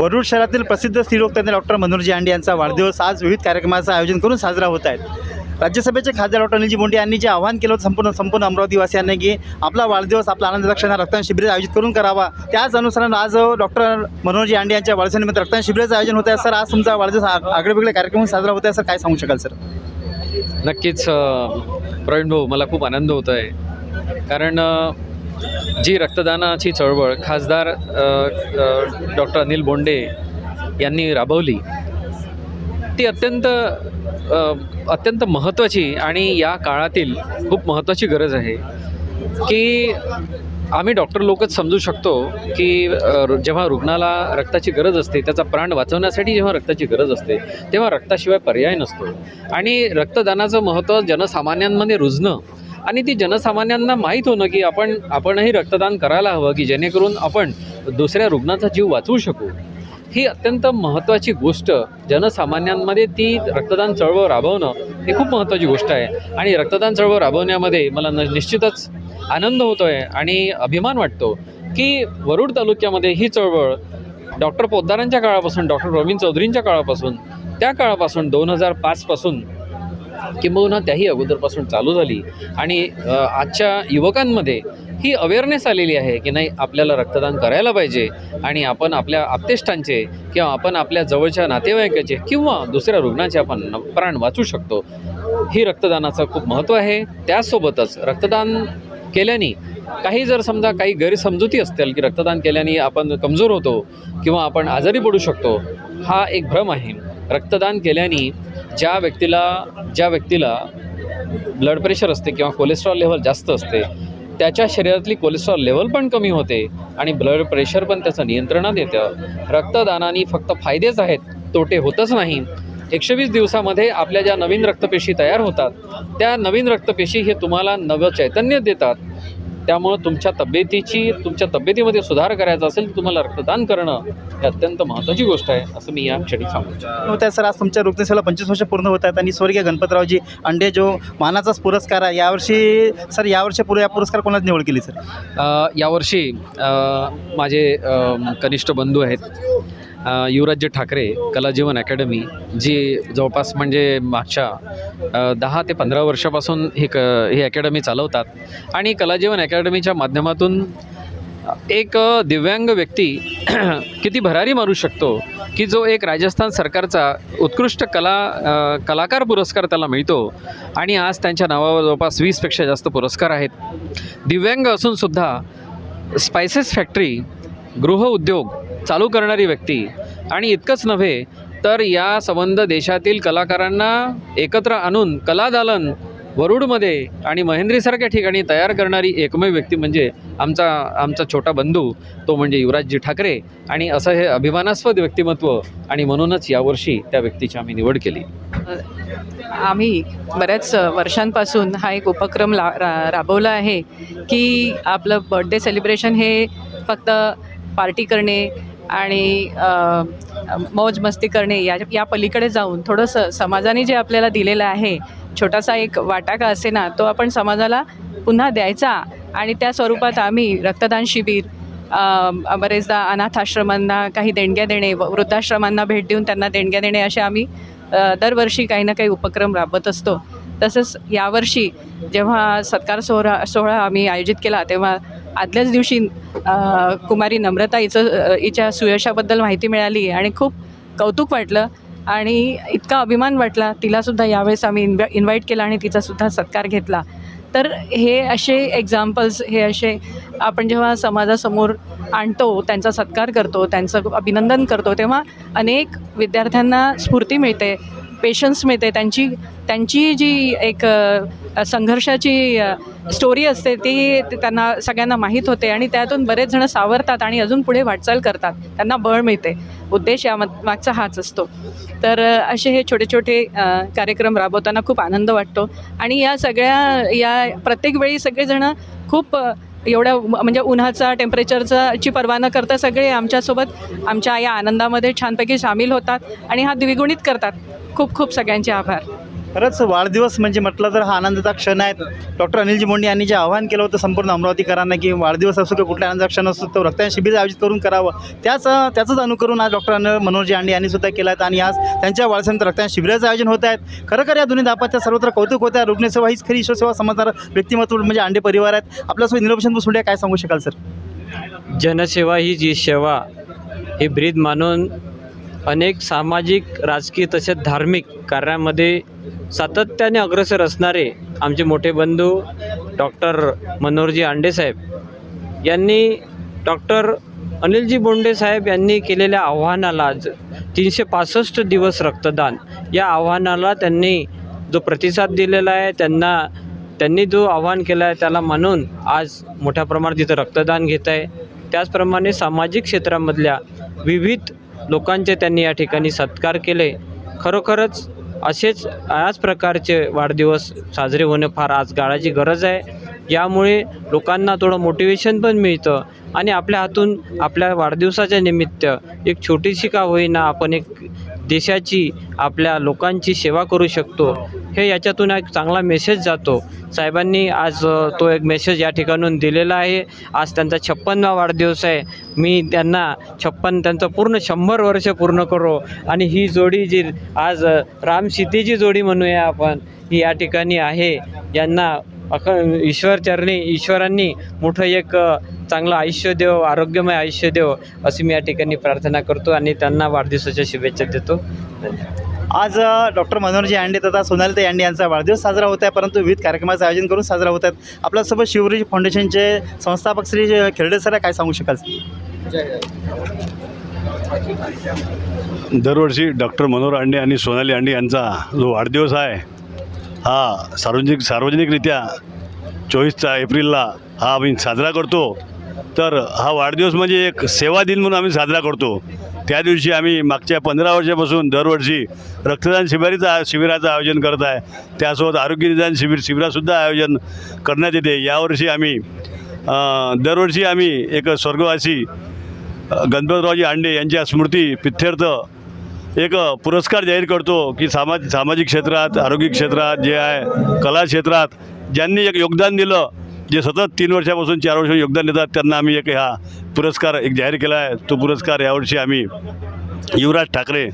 वरुड शहरातील प्रसिद्ध स्त्रीरोगतज्ञ डॉक्टर मनोरजी आंडे यांचा वाढदिवस आज विविध कार्यक्रमाचं आयोजन करून साजरा होत आहे. राज्यसभेचे खासदार डॉक्टर अनिलजी मुंडे यांनी जे आवाहन केलं होतं संपूर्ण संपूर्ण अमरावतीवासियांनी की आपला वाढदिवस आपला आनंद रक्षण रक्तदान शिबिर आयोजित करून करावा. त्याच अनुसारानं आज डॉक्टर मनोजी आंडे यांच्या वाढदिवसानिमित्त रक्तदान शिबिराचं आयोजन होत आहे. सर आज तुमचा वाढदिवस आगळे आगळेवेगळे कार्यक्रम साजरा होत आहे. सर काय सांगू शकाल सर? नक्कीच प्रवीण भाऊ मला खूप आनंद होतो आहे. कारण जी रक्तदानाची चळवळ खासदार डॉक्टर अनिल बोंडे यांनी राबवली ती अत्यंत अत्यंत महत्त्वाची आणि या काळातील खूप महत्त्वाची गरज आहे की आम्ही डॉक्टर लोकच समजू शकतो की रु- जेव्हा रुग्णाला रक्ताची गरज असते त्याचा प्राण वाचवण्यासाठी जेव्हा रक्ताची गरज असते तेव्हा रक्ताशिवाय पर्याय नसतो. आणि रक्तदानाचं महत्त्व जनसामान्यांमध्ये रुजणं आणि ती जनसामान्यांना माहीत होणं की आपण आपणही रक्तदान करायला हवं की जेणेकरून आपण दुसऱ्या रुग्णाचा जीव वाचवू शकू. ही अत्यंत महत्त्वाची गोष्ट जनसामान्यांमध्ये ती रक्तदान चळवळ राबवणं हे खूप महत्त्वाची गोष्ट आहे. आणि रक्तदान चळवळ राबवण्यामध्ये मला न निश्चितच आनंद होतो आहे आणि अभिमान वाटतो की वरुड तालुक्यामध्ये ही चळवळ डॉक्टर पोद्दारांच्या काळापासून डॉक्टर रवींद्र चौधरींच्या काळापासून त्या काळापासून दोन हजार पाचपासून किंबहुना त्याही अगोदरपासून चालू झाली. आणि आजच्या युवकांमध्ये ही अवेअरनेस आलेली आहे की नाही आपल्याला रक्तदान करायला पाहिजे आणि आपण आपल्या आप्तेष्टांचे किंवा आपण आपल्या जवळच्या नातेवाईकाचे किंवा दुसऱ्या रुग्णाचे आपण प्राण वाचू शकतो. ही रक्तदानाचं खूप महत्त्व आहे. त्याचसोबतच रक्तदान केल्याने काही जर समजा काही गैरसमजुती असतील की रक्तदान केल्याने आपण कमजोर होतो किंवा आपण आजारी पडू शकतो हा एक भ्रम आहे. रक्तदान केल्याने ज्या व्यक्तीला ज्या व्यक्तीला ब्लड प्रेशर असते किंवा कोलेस्ट्रॉल लेवल जास्त असते त्याच्या शरीरातली कोलेस्ट्रॉल लेवल पण कमी होते आणि ब्लड प्रेशर पण त्याचं नियंत्रणात येतं. रक्तदानाने फक्त फायदेच आहेत तोटे होतच नाही. एकशे वीस दिवसामध्ये आपल्या ज्या नवीन रक्तपेशी तयार होतात त्या नवीन रक्तपेशी हे तुम्हाला नवं चैतन्य देतात. त्यामुळं तुमच्या तब्येतीची तुमच्या तब्येतीमध्ये सुधार करायचा असेल तर तुम्हाला रक्तदान करणं हे अत्यंत महत्त्वाची गोष्ट आहे असं मी या क्षणी सांगू. होत आहे सर आज तुमच्या रुग्णसेवेला पंचवीस वर्ष पूर्ण होत आहेत आणि स्वर्गीय गणपतरावजी अंडे जो मानाचाच पुरस्कार आहे यावर्षी सर यावर्षी पुढे या पुरस्कार कोणाची निवड केली सर यावर्षी माझे कनिष्ठ बंधू आहेत युवराज्य ठाकरे कलाजीवन अकॅडमी जी जवळपास म्हणजे मागच्या दहा ते पंधरा वर्षापासून ही क ही अकॅडमी चालवतात. आणि कलाजीवन अकॅडमीच्या माध्यमातून एक दिव्यांग व्यक्ती किती भरारी मारू शकतो की जो एक राजस्थान सरकारचा उत्कृष्ट कला कलाकार पुरस्कार त्याला मिळतो. आणि आज त्यांच्या नावावर जवळपास वीसपेक्षा जास्त पुरस्कार आहेत. दिव्यांग असूनसुद्धा स्पायसेस फॅक्टरी गृहउद्योग चालू करणारी व्यक्ती. आणि इतकंच नव्हे तर या संबंध देशातील कलाकारांना एकत्र आणून कलादालन वरुडमध्ये आणि महेंद्रीसारख्या ठिकाणी तयार करणारी एकमेव व्यक्ती म्हणजे आमचा आमचा छोटा बंधू तो म्हणजे युवराजजी ठाकरे. आणि असं हे अभिमानास्पद व्यक्तिमत्व आणि म्हणूनच यावर्षी त्या व्यक्तीची आम्ही निवड केली. आम्ही बऱ्याच वर्षांपासून हा एक उपक्रम ला रा राबवला आहे की आपलं बर्थडे सेलिब्रेशन हे फक्त पार्टी करणे आणि मौज मस्ती करणे या या पलीकडे जाऊन थोडंसं समाजाने जे आपल्याला दिलेलं आहे छोटासा एक वाटा का असे ना तो आपण समाजाला पुन्हा द्यायचा आणि त्या स्वरूपात आम्ही रक्तदान शिबिर बरेचदा अनाथाश्रमांना काही देणग्या देणे व वृद्धाश्रमांना भेट देऊन त्यांना देणग्या देणे असे आम्ही दरवर्षी काही ना काही उपक्रम राबवत असतो. तसंच यावर्षी जेव्हा सत्कार सोहळा सोहळा आम्ही आयोजित केला तेव्हा आदल्याच दिवशी कुमारी नम्रता हिचं हिच्या सुयशाबद्दल माहिती मिळाली आणि खूप कौतुक वाटलं आणि इतका अभिमान वाटला. तिलासुद्धा यावेळेस आम्ही इन्व्हा इन्व्हाइट केला आणि तिचासुद्धा सत्कार घेतला. तर हे असे एक्झाम्पल्स हे असे आपण जेव्हा समाजासमोर आणतो त्यांचा सत्कार करतो त्यांचं अभिनंदन करतो तेव्हा अनेक विद्यार्थ्यांना स्फूर्ती मिळते. पेशन्स मिळते. त्यांची त्यांची जी एक संघर्षाची स्टोरी असते ती त्यांना सगळ्यांना माहीत होते आणि त्यातून बरेच जण सावरतात आणि अजून पुढे वाटचाल करतात. त्यांना बळ मिळते. उद्देश या मागचा हाच असतो. तर असे हे छोटे छोटे कार्यक्रम राबवताना खूप आनंद वाटतो. आणि या सगळ्या या प्रत्येक वेळी सगळेजणं खूप एवढ्या म्हणजे उन्हाचा टेम्परेचरचा ची पर्वा न करता सगळे आमच्यासोबत आमच्या या आनंदामध्ये छानपैकी सामील होतात आणि हा द्विगुणित करतात. खूप खूप सगळ्यांचे आभार. खरंच वाढदिवस म्हणजे म्हटलं तर हा आनंदाचा क्षण आहे. डॉक्टर अनिलजी मोंडे यांनी जे आवाहन केलं होतं संपूर्ण अमरावतीकरांना की वाढदिवस असो किंवा कुठल्या आनंदाचा क्षण असो तो रक्तदान शिबिर आयोजित करून करावं. त्याच त्याचंच अनुकरून आज डॉक्टर अन मनोहरजी अंडे यांनी सुद्धा केलं आहे. आणि आज त्यांच्या वाढदिवसानंतर रक्तदान शिबिराचं आयोजन होत आहेत खरं या दोन्ही दापाच्या सर्वत्र कौतुक होत्या रुग्णसेवा हीच खरी ईश्वरसेवा समजणारं व्यक्तिमत्व म्हणजे अंडे परिवार आहेत. आपल्यासोबत निरोशन सुंडे काय सांगू शकाल सर? जनसेवा ही जी सेवा ही ब्रीद मानून अनेक सामाजिक राजकीय तसेच धार्मिक कार्यामध्ये सातत्याने अग्रसर असणारे आमचे मोठे बंधू डॉक्टर मनोहरजी आंडेसाहेब यांनी डॉक्टर अनिलजी बोंडे साहेब यांनी केलेल्या आव्हानाला ज तीनशे पासष्ट दिवस रक्तदान. या आव्हानाला त्यांनी जो प्रतिसाद दिलेला आहे त्यांना त्यांनी जो आव्हान केलं आहे त्याला मानून आज मोठ्या प्रमाणात तिथं रक्तदान घेत आहे. त्याचप्रमाणे सामाजिक क्षेत्रामधल्या विविध लोकांचे त्यांनी या ठिकाणी सत्कार केले. खरोखरच असेच याच प्रकारचे वाढदिवस साजरे होणे फार आज काळाची गरज आहे. यामुळे लोकांना थोडं मोटिवेशन पण मिळतं आणि आपल्या हातून आपल्या वाढदिवसाच्या निमित्त एक छोटीशी का होईना आपण एक देशाची आपल्या लोकांची सेवा करू शकतो. हे याच्यातून एक चांगला मेसेज जातो. साहेबांनी आज तो एक मेसेज या ठिकाणून दिलेला आहे. आज त्यांचा छप्पनवा वाढदिवस आहे. मी त्यांना छप्पन त्यांचं पूर्ण शंभर वर्ष पूर्ण करो. आणि ही जोडी जी आज राम सीतेची जोडी म्हणूया आपण ही या ठिकाणी आहे. यांना अख ईश्वरचरणी ईश्वरांनी मोठं एक चांगलं आयुष्य देव आरोग्यमय आयुष्य देव अशी मी या ठिकाणी प्रार्थना करतो आणि त्यांना वाढदिवसाच्या शुभेच्छा देतो. धन्यवाद. आज डॉक्टर मनोहरजी अंडे तथा सोनालीताई अंडे यांचा वाढदिवस साजरा होत आहे परंतु विविध कार्यक्रमाचं आयोजन करून साजरा होत आहेत. आपल्यासोबत शिवरुजी फाउंडेशनचे संस्थापक श्री खेरडे सर काय सांगू शकाल? दरवर्षी डॉक्टर मनोहर अंडे आणि सोनाली अंडे यांचा जो वाढदिवस आहे हा सार्वजनिक सार्वजनिकरित्या चोवीसचा एप्रिलला हा आम्ही साजरा करतो. तर हा वाढदिवस म्हणजे एक सेवा दिन म्हणून आम्ही साजरा करतो. त्या दिवशी आम्ही मागच्या पंधरा वर्षापासून दरवर्षी रक्तदान शिबिराचं शिबिराचं आयोजन करत आहे. त्यासोबत आरोग्य निदान शिबिर शिबिरासुद्धा आयोजन करण्यात येते. यावर्षी आम्ही दरवर्षी आम्ही एक स्वर्गवासी गणपतरावजी आंडे यांच्या स्मृती पित्यर्थ एक पुरस्कार जाहीर करतो की सामाज सामाजिक क्षेत्रात आरोग्य क्षेत्रात जे आहे कला क्षेत्रात ज्यांनी एक योगदान दिलं जे सतत तीन वर्षापासून चार वर्ष योगदान देतात त्यांना आम्ही एक हा पुरस्कार एक जाहीर केला आहे. तो पुरस्कार यावर्षी आम्ही युवराज ठाकरे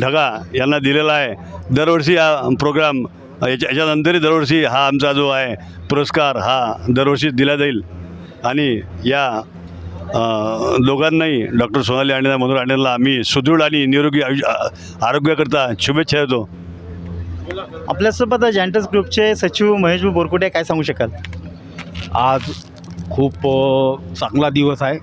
ढगा यांना दिलेला आहे. दरवर्षी हा प्रोग्राम याच्या याच्यानंतरही दरवर्षी हा आमचा जो आहे पुरस्कार हा दरवर्षी दिला जाईल. आणि या दोघांनाही डॉक्टर सोनाली आणि मनोहर आणेला आम्ही सुदृढ आणि निरोगी आयुष्य आरोग्याकरता शुभेच्छा देतो. आपल्यासोबत जॅन्टस ग्रुपचे सचिव महेश बोरकुटे काय सांगू शकाल? आज खूप चांगला दिवस आहे.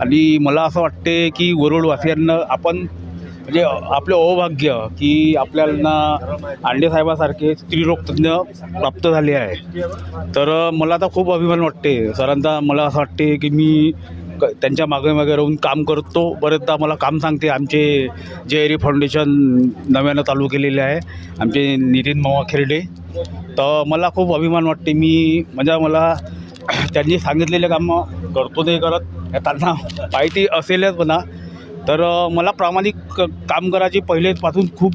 आणि मला असं वाटते की वरुडवासियांना आपण म्हणजे आपलं अहोभाग्य की आपल्याला अंडेसाहेबासारखे स्त्रीरोगतज्ञ प्राप्त झाले आहे. तर मला आता खूप अभिमान वाटते. सरांचा मला असं वाटते की मी क त्यांच्या मागे मागे राहून काम करतो. बरेचदा मला काम सांगते. आमचे जे एरी फाउंडेशन नव्यानं चालू केलेले आहे. आमचे नितीन मावा खेरडे. तर मला खूप अभिमान वाटते. मी म्हणजे मला त्यांनी सांगितलेले कामं करतो नाही करत. त्यांना माहिती असेलच म्हणा. तर मला प्रामाणिक क- काम करायची पहिलेपासून खूप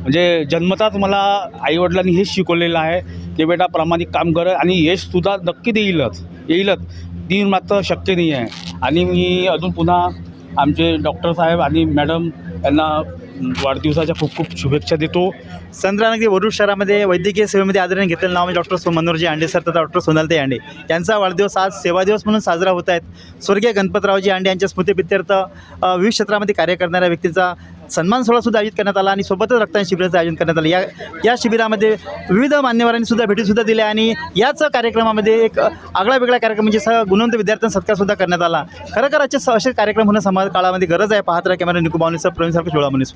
म्हणजे जन्मताच मला आईवडिलांनी हेच शिकवलेलं आहे की बेटा प्रामाणिक काम कर आणि यशसुद्धा नक्की देईलच. येईलच. दिन मात्र शक्य नाही आहे. आणि मी अजून पुन्हा आमचे डॉक्टर साहेब आणि मॅडम यांना वाढदिवसाच्या खूप खूप शुभेच्छा देतो. संत्रानगरी वरुड शहरामध्ये वैद्यकीय सेवेमध्ये आदरणी घेतलेलं नाव म्हणजे डॉक्टर सो मनोहरजी आंडे सर तथा डॉक्टर सोनालते आंडे. यांचा वाढदिवस आज सेवा दिवस म्हणून साजरा होत आहेत स्वर्गीय गणपतरावजी आंडे यांच्या स्मृतीप्रित्यर्थ विविध क्षेत्रामध्ये कार्य करणाऱ्या व्यक्तीचा सन्मान सोहळासुद्धा आयोजित करण्यात आला आणि सोबतच रक्तदान शिबिराचं आयोजन करण्यात आलं. या या शिबिरामध्ये विविध मान्यवरांनी सुद्धा भेटीसुद्धा दिल्या आणि याच कार्यक्रमामध्ये एक आगळा वेगळा कार्यक्रम म्हणजे स गुणवंत विद्यार्थ्यांचा सत्कारसुद्धा करण्यात आला. खरं खर असे कार्यक्रम होणं समाज काळामध्ये गरज आहे. पाहत राहा कॅमेरा निकुबावणीचा प्रवीण सारखं चोळा मनीस